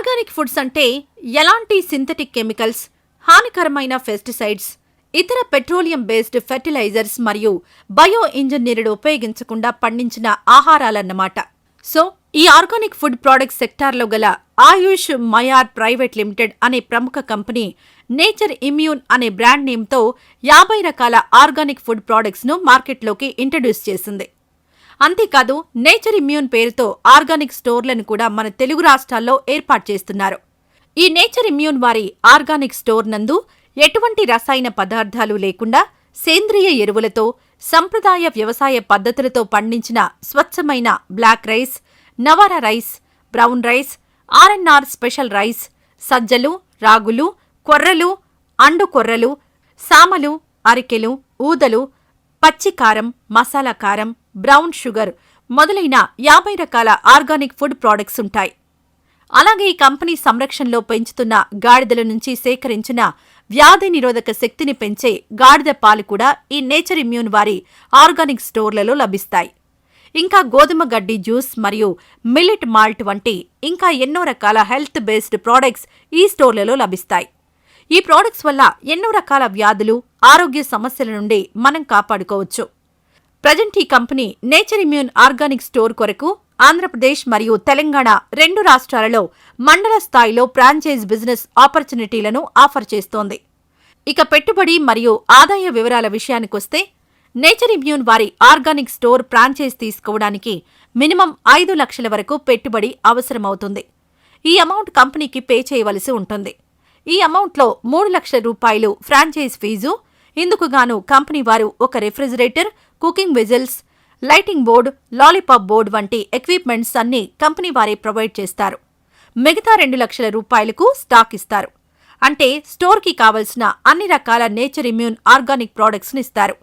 Organic foods అంటే ఎలాంటి synthetic chemicals హానికరమైన పెస్టిసైడ్స్ ఇతర పెట్రోలియం బేస్డ్ ఫెర్టిలైజర్స్ మరియు బయో ఇంజనీర్డ్ ఉపయోగించకుండా పండించిన ఆహారాలన్నమాట. సో ఈ ఆర్గానిక్ ఫుడ్ ప్రొడక్ట్స్ సెక్టార్లో గల ఆయుష్ మయార్ ప్రైవేట్ లిమిటెడ్ అనే ప్రముఖ కంపెనీ నేచర్ ఇమ్యూన్ అనే బ్రాండ్ నేమ్తో యాభై రకాల ఆర్గానిక్ ఫుడ్ ప్రోడక్ట్స్ను మార్కెట్లోకి ఇంట్రడ్యూస్ చేసింది. అంతేకాదు నేచర్ ఇమ్యూన్ పేరుతో ఆర్గానిక్ స్టోర్లను కూడా మన తెలుగు రాష్ట్రాల్లో ఏర్పాటు చేస్తున్నారు. ఈ నేచర్ ఇమ్యూన్ వారి ఆర్గానిక్ స్టోర్ నందు ఎటువంటి రసాయన పదార్థాలు లేకుండా సేంద్రియ ఎరువులతో సంప్రదాయ వ్యవసాయ పద్ధతులతో పండించిన స్వచ్ఛమైన black rice Navara rice brown rice RNR special rice సజ్జలు రాగులు కొర్రలు అండు కొర్రలు సామలు అరికెలు ఊదలు పచ్చికారం మసాలా కారం బ్రౌన్ షుగర్ మొదలైన యాభై రకాల ఆర్గానిక్ ఫుడ్ ప్రోడక్ట్స్ ఉంటాయి. అలాగే ఈ కంపెనీ సంరక్షణలో పెంచుతున్న గాడిదల నుంచి సేకరించిన వ్యాధి నిరోధక శక్తిని పెంచే గాడిద పాలు కూడా ఈ నేచర్ ఇమ్యూన్ వారి ఆర్గానిక్ స్టోర్లలో లభిస్తాయి. ఇంకా గోధుమ గడ్డి జ్యూస్ మరియు మిల్లెట్ మాల్ట్ వంటి ఇంకా ఎన్నో రకాల హెల్త్ బేస్డ్ ప్రోడక్ట్స్ ఈ స్టోర్లలో లభిస్తాయి. ఈ ప్రోడక్ట్స్ వల్ల ఎన్నో రకాల వ్యాధులు ఆరోగ్య సమస్యల నుండి మనం కాపాడుకోవచ్చు. ప్రజెంట్ ఈ company nature immune organic store కొరకు ఆంధ్రప్రదేశ్ మరియు తెలంగాణ రెండు రాష్ట్రాలలో మండల స్థాయిలో ఫ్రాంచైజ్ బిజినెస్ ఆపర్చునిటీలను ఆఫర్ చేస్తోంది. ఇక పెట్టుబడి మరియు ఆదాయ వివరాల విషయానికొస్తే నేచర్ ఇమ్యూన్ వారి ఆర్గానిక్ స్టోర్ ఫ్రాంచైజ్ తీసుకోవడానికి మినిమం ఐదు లక్షల వరకు పెట్టుబడి అవసరమవుతుంది. ఈ అమౌంట్ కంపెనీకి పే చేయవలసి ఉంటుంది. ఈ అమౌంట్లో మూడు లక్షల రూపాయలు ఫ్రాంచైజ్ ఫీజు ఇందుకు గాను కంపెనీ వారు ఒక refrigerator cooking whistles lighting board lollipop board వంటి ఎక్విప్మెంట్స్ అన్ని కంపెనీ వారే ప్రొవైడ్ చేస్తారు. మిగతా రెండు లక్షల రూపాయలకు స్టాక్ ఇస్తారు. అంటే స్టోర్కి కావలసిన అన్ని రకాల నేచర్ ఇమ్యూన్ ఆర్గానిక్ ప్రోడక్ట్స్ని ఇస్తారు.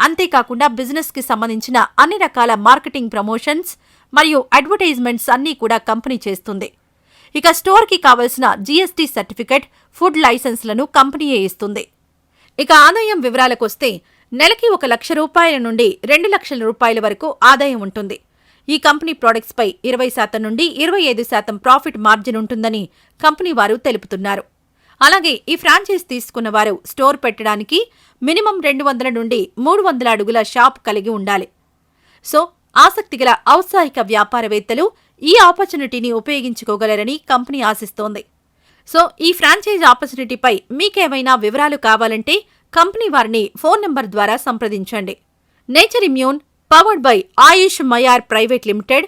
అంతేకాకుండా బిజినెస్కి సంబంధించిన అన్ని రకాల మార్కెటింగ్ ప్రమోషన్స్ మరియు అడ్వర్టైజ్మెంట్స్ అన్నీ కూడా కంపెనీ చేస్తుంది. ఇక స్టోర్కి కావలసిన జీఎస్టీ సర్టిఫికెట్ ఫుడ్ లైసెన్స్లను కంపెనీయే ఇస్తుంది. ఇక ఆదాయం వివరాలకొస్తే నెలకి ఒక లక్ష రూపాయల నుండి రెండు లక్షల రూపాయల వరకు ఆదాయం ఉంటుంది. ఈ కంపెనీ ప్రొడక్ట్స్పై ఇరవై శాతం నుండి ఇరవై ఐదు శాతం ప్రాఫిట్ మార్జిన్ ఉంటుందని కంపెనీ వారు తెలుపుతున్నారు. అలాగే ఈ ఫ్రాంచైజ్ తీసుకున్న వారు స్టోర్ పెట్టడానికి మినిమం రెండు వందల నుండి మూడు వందల అడుగుల షాప్ కలిగి ఉండాలి. సో ఆసక్తిగల ఔత్సాహిక వ్యాపారవేత్తలు ఈ ఆపర్చునిటీని ఉపయోగించుకోగలరని కంపెనీ ఆశిస్తోంది. సో ఈ ఫ్రాంచైజ్ ఆపర్చునిటీపై మీకేమైనా వివరాలు కావాలంటే కంపెనీ వారిని ఫోన్ నంబర్ ద్వారా సంప్రదించండి. Nature immune powered by Ayush Mayar private limited